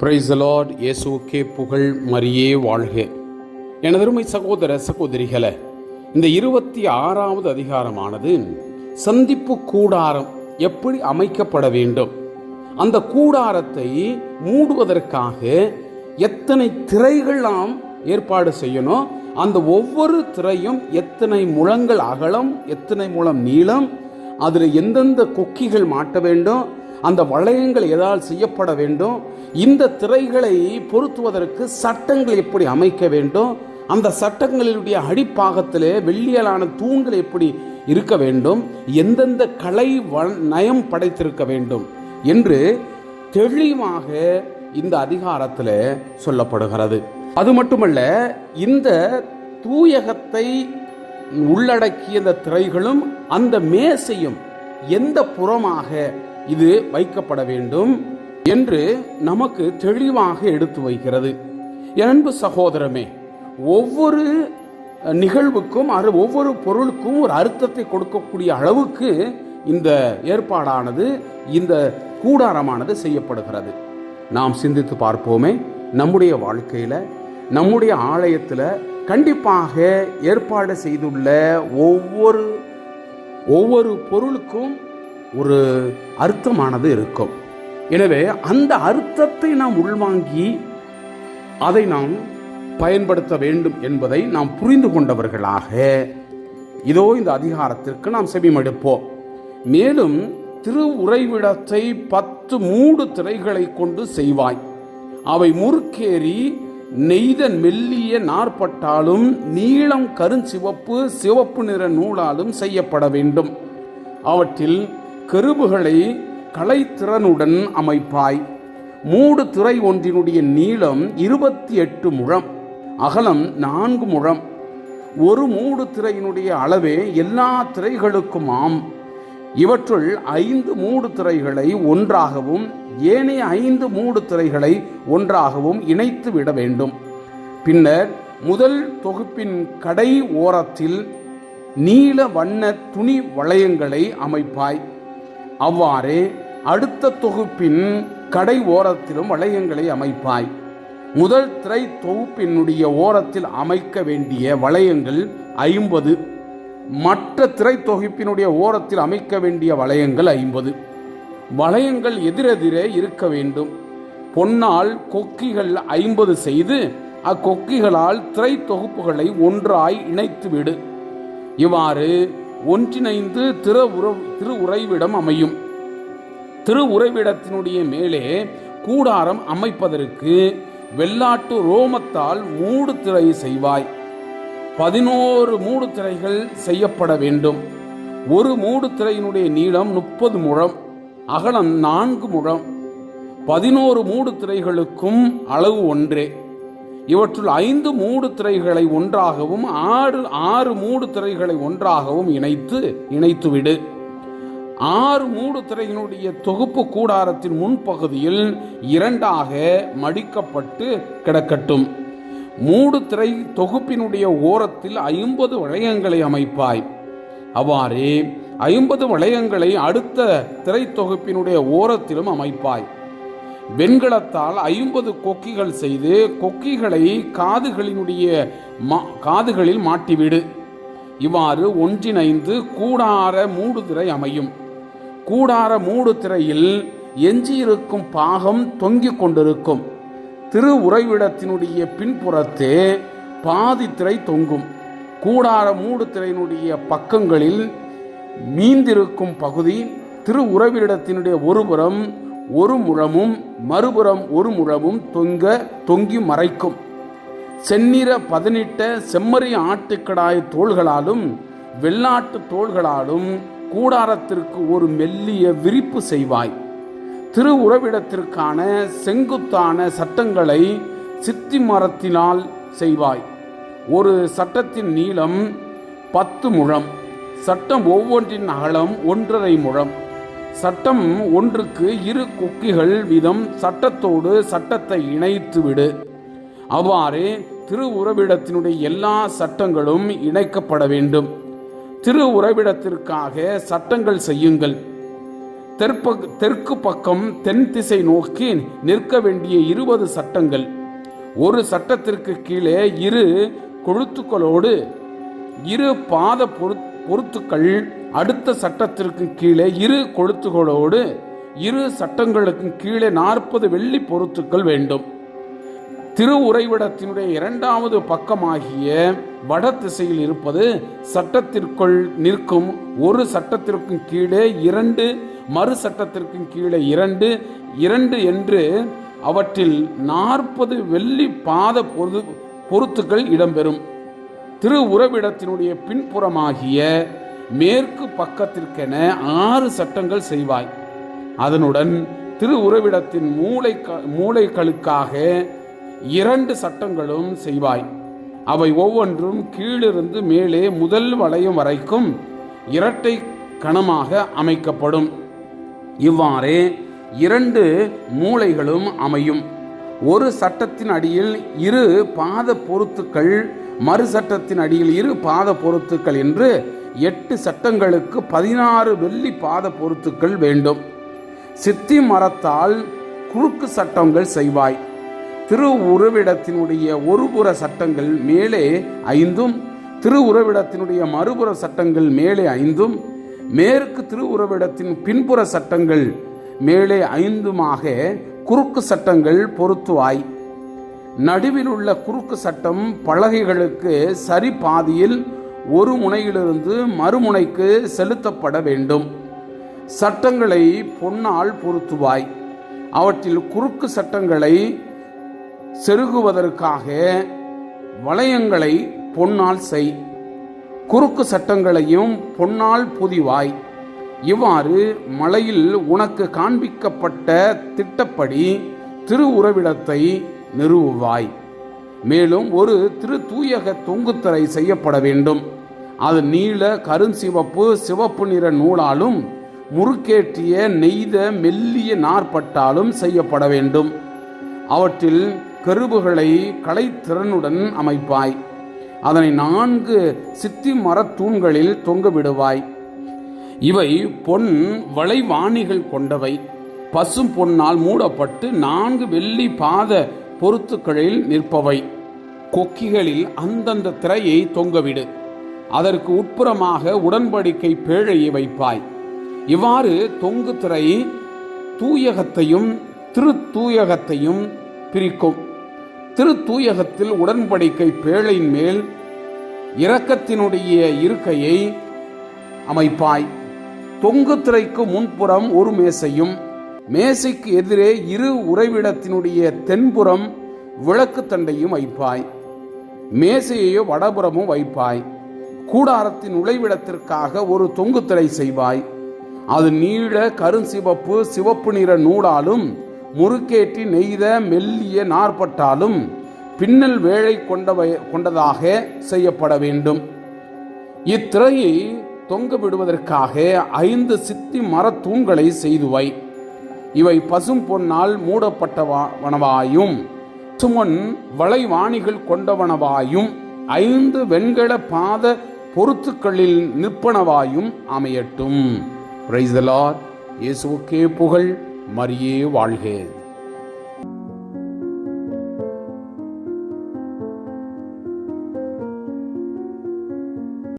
பிரைசலாட் இயேசுக்கே புகழ் மரியே வாழ்க. எனதருமை சகோதர சகோதரிகளை இந்த இருபத்தி ஆறாவது அதிகாரமானது சந்திப்பு கூடாரம் எப்படி அமைக்கப்பட வேண்டும்? அந்த கூடாரத்தை மூடுவதற்காக எத்தனை திரைகள் நாம் ஏற்பாடு செய்யணும்? அந்த ஒவ்வொரு திரையும் எத்தனை முழங்கள் அகலம் எத்தனை முழம் நீளம் அதில் எந்தெந்த கொக்கிகள் மாட்ட வேண்டும்? அந்த வளையங்கள் எதால் செய்யப்பட வேண்டும்? இந்த திரைகளை பொருத்துவதற்கு சட்டங்கள் எப்படி அமைக்க வேண்டும்? அந்த சட்டங்களினுடைய அடிப்பாகத்திலே வெள்ளியலான தூண்கள் எப்படி இருக்க வேண்டும்? எந்தெந்த கலை வ- நயம் படைத்திருக்க வேண்டும்? என்று தெளிவாக இந்த அதிகாரத்தில் சொல்லப்படுகிறது. அது மட்டுமல்ல இந்த தூயகத்தை உள்ளடக்கிய இந்த திரைகளும் அந்த மேசையும் எந்த புறமாக இது வைக்கப்பட வேண்டும் என்று நமக்கு தெளிவாக எடுத்து வைக்கிறது. அன்பு சகோதரமே ஒவ்வொரு நிகழ்வுக்கும் அது ஒவ்வொரு பொருளுக்கும் ஒரு அர்த்தத்தை கொடுக்கக்கூடிய அளவுக்கு இந்த ஏற்பாடானது இந்த கூடாரமானது செய்யப்படுகிறது. நாம் சிந்தித்து பார்ப்போமே நம்முடைய வாழ்க்கையில் நம்முடைய ஆலயத்தில் கண்டிப்பாக ஏற்பாடு செய்துள்ள ஒவ்வொரு ஒவ்வொரு பொருளுக்கும் ஒரு அர்த்தமானது இருக்கும். எனவே அந்த அர்த்தத்தை நாம் உள்வாங்கி அதை நாம் பயன்படுத்த வேண்டும் என்பதை நாம் புரிந்து கொண்டவர்களாக. இதோ இந்த அதிகாரத்திற்கு நாம் செவிமடுப்போம். மேலும் திரு உறைவிடத்தை பத்து மூடு திரைகளை கொண்டு செய்வாய். அவை முறுக்கேறி நெய்த மெல்லிய நாற்பட்டாலும் நீளம் கருஞ்சிவப்பு சிவப்பு நிற நூலாலும் செய்யப்பட வேண்டும். அவற்றில் கருவுகளை கலைத்திறனுடன் அமைப்பாய். மூடு திரை ஒன்றினுடைய நீளம் இருபத்தி எட்டு முழம் அகலம் நான்கு முழம். ஒரு மூடு திரையினுடைய அளவே எல்லா திரைகளுக்கும் ஆம் இவற்றுள் ஐந்து மூடு திரைகளை ஒன்றாகவும் ஏனைய ஐந்து மூடு திரைகளை ஒன்றாகவும் இணைத்து விட வேண்டும். பின்னர் முதல் தொகுப்பின் கடை ஓரத்தில் நீல வண்ண துணி வளையங்களை அமைப்பாய். அவ்வாறே அடுத்த தொகுப்பின் கடை ஓரத்திலும் வளையங்களை அமைப்பாய். முதல் திரை தொகுப்பினுடைய ஓரத்தில் அமைக்க வேண்டிய வளையங்கள் ஐம்பது. மற்ற திரை தொகுப்பினுடைய ஓரத்தில் அமைக்க வேண்டிய வளையங்கள் ஐம்பது. வளையங்கள் எதிரெதிரே இருக்க வேண்டும். பொன்னால் கொக்கிகள் ஐம்பது செய்து அக்கொக்கிகளால் திரை தொகுப்புகளை ஒன்றாய் இணைத்து விடு இவ்வாறு ஒன்றிணைந்து திரு உற திரு உறைவிடம் அமையும். திரு உறைவிடத்தினுடைய மேலே கூடாரம் அமைப்பதற்கு வெள்ளாட்டு ரோமத்தால் மூடு திரை செய்வாய். பதினோரு மூடு திரைகள் செய்யப்பட வேண்டும். ஒரு மூடு திரையினுடைய நீளம் முப்பது முழம் அகலம் நான்கு முழம். பதினோரு மூடு திரைகளுக்கும் அளவு ஒன்றே. இவற்றுள் ஐந்து மூடு திரைகளை ஒன்றாகவும் ஆறு ஆறு மூடு திரைகளை ஒன்றாகவும் இணைத்து இணைத்துவிடு. ஆறு மூடு திரையினுடைய தொகுப்பு கூடாரத்தின் முன்பகுதியில் இரண்டாக மடிக்கப்பட்டு கிடக்கட்டும். மூடு திரை தொகுப்பினுடைய ஓரத்தில் ஐம்பது வளையங்களை அமைப்பாய். அவ்வாறே ஐம்பது வளையங்களை அடுத்த திரை தொகுப்பினுடைய ஓரத்திலும் அமைப்பாய். வெண்கலத்தால் ஐம்பது கொக்கிகள் செய்து கொக்கிகளை காதுகளினுடைய மா- காதுகளில் மாட்டிவிடு. இவ்வாறு ஒன்றிணைந்து கூடார மூடுதிரை அமையும். கூடார மூடுதிரையில் எஞ்சியிருக்கும் பாகம் தொங்கிக் கொண்டிருக்கும். திரு உறைவிடத்தினுடைய பின்புறத்தே பாதி திரை தொங்கும். கூடார மூடு திரையினுடைய பக்கங்களில் மீந்திருக்கும் பகுதி திரு உறைவிடத்தினுடைய ஒருபுறம் ஒரு முழமும் மறுபுறம் ஒரு முழமும் தொங்க தொங்கி மறைக்கும். செந்நிற பதனிட்ட செம்மறி ஆட்டுக்கடாய் தோள்களாலும் வெள்ளாட்டு தோள்களாலும் கூடாரத்திற்கு ஒரு மெல்லிய விரிப்பு செய்வாய். திரு உறவிடத்திற்கான செங்குத்தான சட்டங்களை சித்தி மரத்தினால் செய்வாய். ஒரு சட்டத்தின் நீளம் பத்து முழம் சட்டம் ஒவ்வொன்றின் அகலம் ஒன்றரை முழம். சட்டம் ஒன்றுக்கு இரு கொக்கிகள் விதம். சட்டத்தோடு சட்டத்தை இணைத்து விடு. அவ்வாறே திரு உறவிடத்தினுடைய எல்லா சட்டங்களும் இணைக்கப்பட வேண்டும். திரு உறவிடத்திற்காக சட்டங்கள் செய்யுங்கள். தெற்பக் தெற்கு பக்கம் தென் திசை நோக்கி நிற்க வேண்டிய இருபது சட்டங்கள். ஒரு சட்டத்திற்கு கீழே இரு கொழுத்துக்களோடு இரு பாத பொரு பொருத்துக்கள் அடுத்த சட்டத்திற்கு கீழே இரு கொழுத்துகளோடு இரு சட்டங்களுக்கும் கீழே நாற்பது வெள்ளி பொருத்துக்கள் வேண்டும். திரு உறைவிடத்தினுடைய இரண்டாவது பக்கமாகிய வட திசையில் இருப்பது சட்டத்திற்குள் நிற்கும். ஒரு சட்டத்திற்கும் கீழே இரண்டு மறு சட்டத்திற்கும் கீழே இரண்டு. இரண்டு என்று அவற்றில் நாற்பது வெள்ளி பாத பொரு பொருத்துக்கள் இடம்பெறும். திரு உறவிடத்தினுடைய பின்புறமாகிய மேற்கு பக்கத்திற்கென ஆறு சட்டங்கள் செய்வாய். அதனுடன் திரு உறவிடத்தின் மூளை மூளைகளுக்காக இரண்டு சட்டங்களும் செய்வாய். அவை ஒவ்வொன்றும் கீழிருந்து மேலே முதல் வளையம் வரைக்கும் இரட்டை கணமாக அமைக்கப்படும். இவ்வாறே இரண்டு மூளைகளும் அமையும். ஒரு சட்டத்தின் அடியில் இரு பாத பொருத்துக்கள் மறு சட்டத்தின் அடியில் இரு பாத பொருத்துக்கள் என்று எட்டு சட்டங்களுக்கு பதினாறு வெள்ளி பாத பொருத்துக்கள் வேண்டும். சித்தி மரத்தால் குறுக்கு சட்டங்கள் செய்வாய். திரு உறவிடத்தினுடைய ஒருபுற சட்டங்கள் மேலே ஐந்தும் திரு உறவிடத்தினுடைய மறுபுற சட்டங்கள் மேலே ஐந்தும் மேற்கு திரு உறவிடத்தின் பின்புற சட்டங்கள் மேலே ஐந்துமாக குறுக்கு சட்டங்கள் பொருத்துவாய். நடுவில் உள்ள குறுக்கு சட்டம் பலகைகளுக்கு சரி பாதியில் ஒரு முனையிலிருந்து மறுமுனைக்கு செலுத்தப்பட வேண்டும். சட்டங்களை பொன்னால் பொருத்துவாய். அவற்றில் குறுக்கு சட்டங்களை செருகுவதற்காக வளையங்களை பொன்னால் செய். குறுக்கு சட்டங்களையும் பொன்னால் புதிவாய். இவ்வாறு மலையில் உனக்கு காண்பிக்கப்பட்ட திட்டப்படி திரு உறவிடத்தை நிறுவுவாய். மேலும் ஒரு திரு தூயக தொங்குத்தரை செய்யப்பட வேண்டும். அது நீல கருஞ்சிவப்பு சிவப்பு நிற நூலாலும் முறுக்கேற்றிய நெய்த மெல்லிய நாற்பட்டாலும் செய்யப்பட வேண்டும். அவற்றில் கருவுகளை கலைத்திறனுடன் அமைப்பாய். அதனை நான்கு சித்தி மரத்தூண்களில் தொங்கவிடுவாய் இவை பொன் வளைவாணிகள் கொண்டவை. பசும் பொன்னால் மூடப்பட்டு நான்கு வெள்ளி பாத பொருத்துக்களில் நிற்பவை. கொக்கிகளில் அந்தந்த திரையை தொங்கவிடு. அதற்கு உட்புறமாக உடன்படிக்கை பேழையை வைப்பாய். இவ்வாறு தொங்கு திரை தூயகத்தையும் திரு தூயகத்தையும் பிரிக்கும். திருத்தூயகத்தில் உடன்படிக்கை பேழையின் மேல் இரக்கத்தினுடைய இருக்கையை அமைப்பாய். தொங்கு திரைக்கு முன்புறம் ஒரு மேசையும் மேசைக்கு எதிரே இரு உறைவிடத்தினுடைய தென்புறம் விளக்கு தண்டையும் வைப்பாய். மேசையையோ வடபுறமும் வைப்பாய். கூடாரத்தின் உழைவிடத்திற்காக ஒரு தொங்கு திரை செய்வாய். அது நீள கருஞ்சிவப்பு சிவப்பு நிற நூலாலும் முறுக்கேற்றி நெய்த மெல்லிய நாற்பட்டாலும் பின்னல் வேலை கொண்டவை கொண்டதாக செய்யப்பட வேண்டும். இத்திரையை தொங்க விடுவதற்காக ஐந்து சித்தி மரத்தூண்களை செய்துவை. இவை பசும் பொன்னால் மூடப்பட்டவனவாயும் சுமன் வளைவாணிகள் கொண்டவனவாயும் ஐந்து வெண்கல பாத பொருத்துக்களில் நிற்பனவாயும் அமையட்டும். பிரைஸ் இயேசுக்கே புகழ். மரியே வாழ்க.